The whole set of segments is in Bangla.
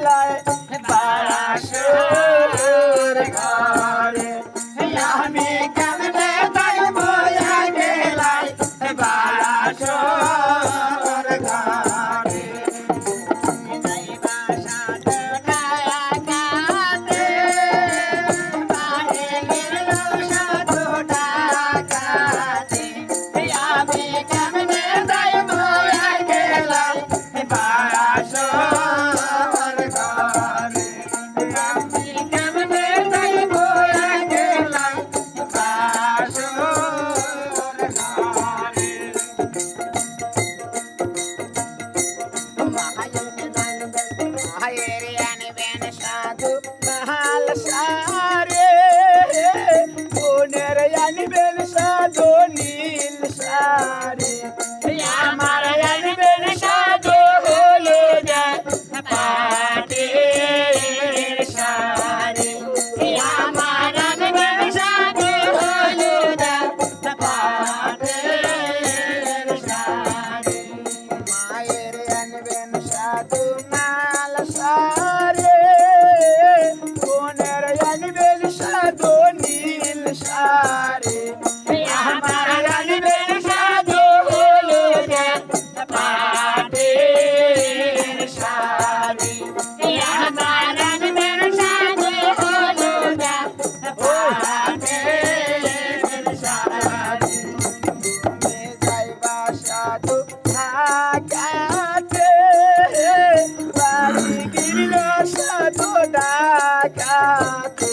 বেলায় সায়েরে আনবেন সাধু মহাল সারে। বোনের আনবেন সাধু নীল সারে। ছিল সাধু ডাকাতে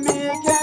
me again.